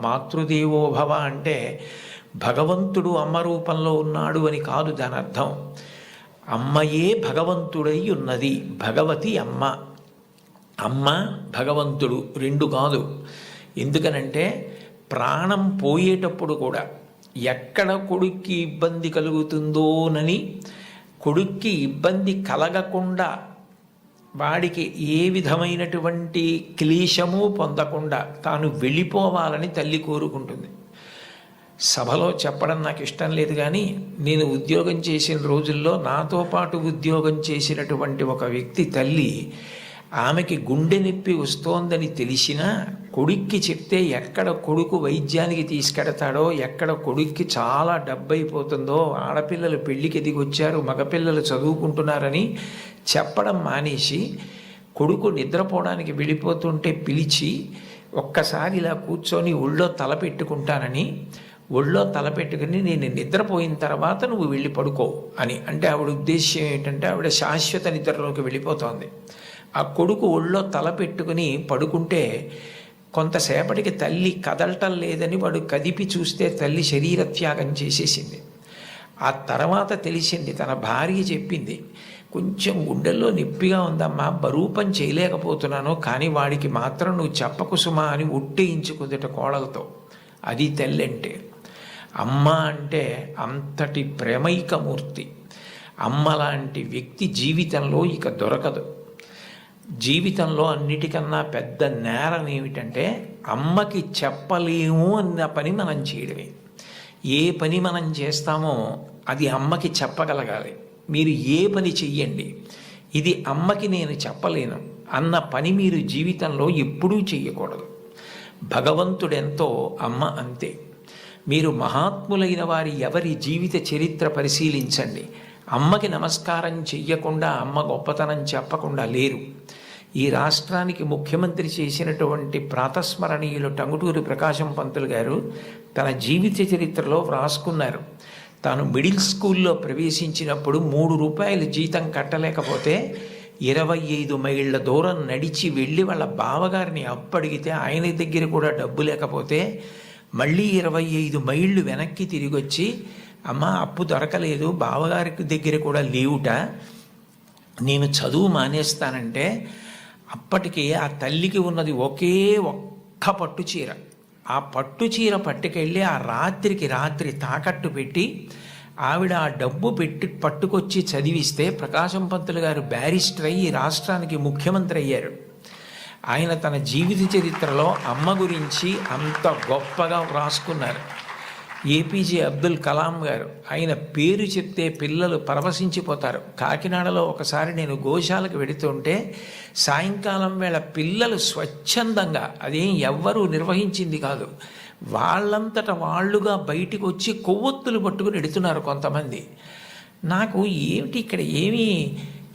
మాతృదేవోభవ అంటే భగవంతుడు అమ్మ రూపంలో ఉన్నాడు అని కాదు దాని అర్థం అమ్మయే భగవంతుడై ఉన్నది భగవతి అమ్మ. అమ్మ భగవంతుడు రెండు కాదు. ఎందుకనంటే ప్రాణం పోయేటప్పుడు కూడా ఎక్కడ కొడుక్కి ఇబ్బంది కలుగుతుందోనని కొడుక్కి ఇబ్బంది కలగకుండా వాడికి ఏ విధమైనటువంటి క్లేశము పొందకుండా తాను వెళ్ళిపోవాలని తల్లి కోరుకుంటుంది. సభలో చెప్పడం నాకు ఇష్టం లేదు కానీ నేను ఉద్యోగం చేసిన రోజుల్లో నాతో పాటు ఉద్యోగం చేసినటువంటి ఒక వ్యక్తి తల్లి ఆమెకి గుండె నొప్పి వస్తోందని తెలిసినా కొడుక్కి చెప్తే ఎక్కడ కొడుకు వైద్యానికి తీసుకెడతాడో ఎక్కడ కొడుక్కి చాలా డబ్బైపోతుందో ఆడపిల్లలు పెళ్ళికి దిగొచ్చారు మగపిల్లలు చదువుకుంటున్నారని చెప్పడం మానేసి కొడుకు నిద్రపోవడానికి వెళ్ళిపోతుంటే పిలిచి ఒక్కసారి ఇలా కూర్చొని ఒళ్ళో తల పెట్టుకుంటానని ఒళ్ళో తల పెట్టుకుని నేను నిద్రపోయిన తర్వాత నువ్వు వెళ్ళి పడుకో అని. అంటే ఆవిడ ఉద్దేశ్యం ఏంటంటే ఆవిడ శాశ్వత నిద్రలోకి వెళ్ళిపోతోంది. ఆ కొడుకు ఒళ్ళో తల పెట్టుకుని పడుకుంటే కొంతసేపటికి తల్లి కదలటం లేదని వాడు కదిపి చూస్తే తల్లి శరీర త్యాగం చేసేసింది. ఆ తర్వాత తెలిసింది తన భార్య చెప్పింది కొంచెం గుండెల్లో నొప్పిగా ఉందమ్మా బరూపం చేయలేకపోతున్నాను కానీ వాడికి మాత్రం నువ్వు చెప్పకు సుమా అని ఉట్టేయించుకుందట కోడలతో. అది తల్లి అంటే అమ్మ అంటే అంతటి ప్రేమైకమూర్తి అమ్మ లాంటి వ్యక్తి జీవితంలో ఇక దొరకదు. జీవితంలో అన్నిటికన్నా పెద్ద నేరం ఏమిటంటే అమ్మకి చెప్పలేము అన్న పని మనం చేయడమే. ఏ పని మనం చేస్తామో అది అమ్మకి చెప్పగలగాలి. మీరు ఏ పని చెయ్యండి ఇది అమ్మకి నేను చెప్పలేను అన్న పని మీరు జీవితంలో ఎప్పుడూ చెయ్యకూడదు. భగవంతుడెంతో అమ్మ అంతే. మీరు మహాత్ములైన వారి ఎవరి జీవిత చరిత్ర పరిశీలించండి. అమ్మకి నమస్కారం చెయ్యకుండా అమ్మ గొప్పతనం చెప్పకుండా లేరు. ఈ రాష్ట్రానికి ముఖ్యమంత్రి చేసినటువంటి ప్రాతస్మరణీయులు టంగుటూరి ప్రకాశం పంతులు గారు తన జీవిత చరిత్రలో వ్రాసుకున్నారు. తాను మిడిల్ స్కూల్లో ప్రవేశించినప్పుడు మూడు రూపాయలు జీతం కట్టలేకపోతే ఇరవై ఐదు మైళ్ళ దూరం నడిచి వెళ్ళి వాళ్ళ బావగారిని అప్పడిగితే ఆయన దగ్గర కూడా డబ్బు లేకపోతే మళ్ళీ ఇరవై ఐదు మైళ్ళు వెనక్కి తిరిగి వచ్చి అమ్మ అప్పు దొరకలేదు బావగారికి దగ్గర కూడా లేవుట నేను చదువు మానేస్తానంటే అప్పటికే ఆ తల్లికి ఉన్నది ఒకే ఒక్క పట్టు చీర. ఆ పట్టు చీర పట్టుకెళ్ళి ఆ రాత్రికి రాత్రి తాకట్టు పెట్టి ఆవిడ ఆ డబ్బు పెట్టి పట్టుకొచ్చి చదివిస్తే ప్రకాశం పంతులు గారు బ్యారిస్టర్ అయ్యి రాష్ట్రానికి ముఖ్యమంత్రి అయ్యారు. ఆయన తన జీవిత చరిత్రలో అమ్మ గురించి అంత గొప్పగా వ్రాసుకున్నారు. ఏపీజే అబ్దుల్ కలాం గారు. ఆయన పేరు చెప్తే పిల్లలు పరవశించిపోతారు. కాకినాడలో ఒకసారి నేను గోశాలకు వెడుతుంటే సాయంకాలం వేళ పిల్లలు స్వచ్ఛందంగా అదేం ఎవ్వరూ నిర్వహించింది కాదు. వాళ్ళంతట వాళ్ళుగా బయటికి వచ్చి కొవ్వొత్తులు పట్టుకుని ఎడుతున్నారు కొంతమంది. నాకు ఏమిటి ఇక్కడ ఏమీ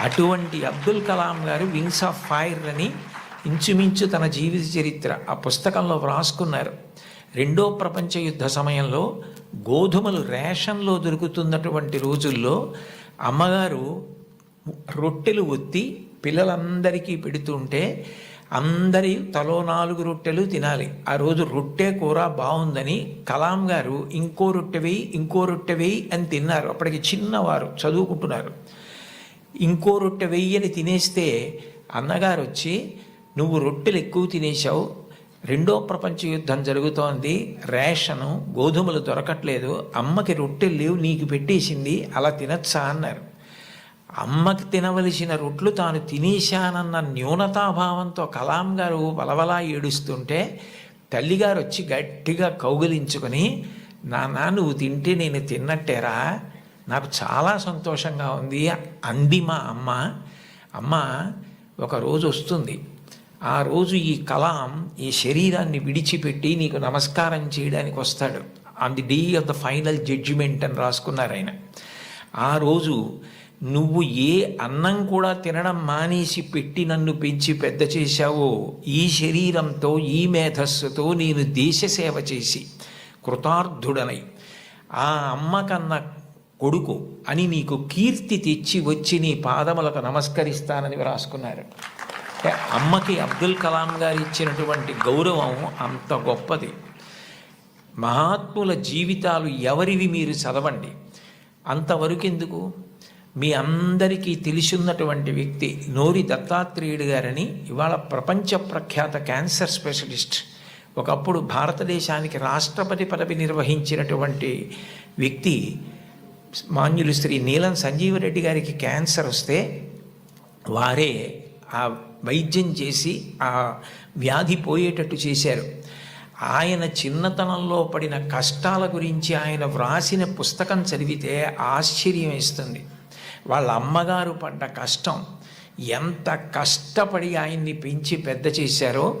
అటువంటి అబ్దుల్ కలాం గారు వింగ్స్ ఆఫ్ ఫైర్ అని ఇంచుమించు తన జీవిత చరిత్ర ఆ పుస్తకంలో వ్రాసుకున్నారు. రెండో ప్రపంచ యుద్ధ సమయంలో గోధుమలు రేషన్లో దొరుకుతున్నటువంటి రోజుల్లో అమ్మగారు రొట్టెలు ఒత్తి పిల్లలందరికీ పెడుతుంటే అందరి తలో నాలుగు రొట్టెలు తినాలి. ఆ రోజు రొట్టె కూర బాగుందని కలాం గారు ఇంకో రొట్టె వేయి ఇంకో రొట్టె వేయి అని తిన్నారు. అప్పటికి చిన్నవారు చదువుకుంటున్నారు. ఇంకో రొట్టె వెయ్యని తినేస్తే అన్నగారు వచ్చి నువ్వు రొట్టెలు ఎక్కువ తినేసావు రెండో ప్రపంచ యుద్ధం జరుగుతోంది రేషను గోధుమలు దొరకట్లేదు అమ్మకి రొట్టెలు లేవు నీకు పెట్టేసింది అలా తినచ్చా? అన్నారు. అమ్మకి తినవలసిన రొట్లు తాను తినేశానన్న న్యూనతాభావంతో కలాం గారు వలవలా ఏడుస్తుంటే తల్లిగారు వచ్చి గట్టిగా కౌగిలించుకొని నాన్న నువ్వు తింటే నేను తిన్నట్టేరా నాకు చాలా సంతోషంగా ఉంది. అంది మా అమ్మ. అమ్మ ఒక రోజు వస్తుంది. ఆ రోజు ఈ కలాం ఈ శరీరాన్ని విడిచిపెట్టి నీకు నమస్కారం చేయడానికి వస్తాడు. On the day of the final judgement అని రాసుకున్నారు ఆయన. ఆ రోజు నువ్వు ఏ అన్నం కూడా తినడం మానేసి పెట్టి నన్ను పెంచి పెద్ద చేశావో ఈ శరీరంతో ఈ మేధస్సుతో నేను దేశ సేవ చేసి కృతార్థుడనై. ఆ అమ్మ కన్న కొడుకు అని నీకు కీర్తి తెచ్చి వచ్చి నీ పాదములకు నమస్కరిస్తానని వ్రాసుకున్నారు. అమ్మకి అబ్దుల్ కలాం గారు ఇచ్చినటువంటి గౌరవం అంత గొప్పది. మహాత్ముల జీవితాలు ఎవరివి మీరు చదవండి. అంతవరకెందుకు? మీ అందరికీ తెలిసున్నటువంటి వ్యక్తి నోరి దత్తాత్రేయుడు గారని ఇవాళ ప్రపంచ ప్రఖ్యాత క్యాన్సర్ స్పెషలిస్ట్ ఒకప్పుడు భారతదేశానికి రాష్ట్రపతి పదవి నిర్వహించినటువంటి వ్యక్తి మాన్యులు శ్రీ నీలం సంజీవరెడ్డి గారికి క్యాన్సర్ వస్తే వారే ఆ వైద్యం చేసి ఆ వ్యాధి పోయేటట్టు చేశారు. ఆయన చిన్నతనంలో పడిన కష్టాల గురించి ఆయన వ్రాసిన పుస్తకం చదివితే ఆశ్చర్యం ఇస్తుంది వాళ్ళ అమ్మగారు పడ్డ కష్టం ఎంత కష్టపడి ఆయన్ని పెంచి పెద్ద చేశారో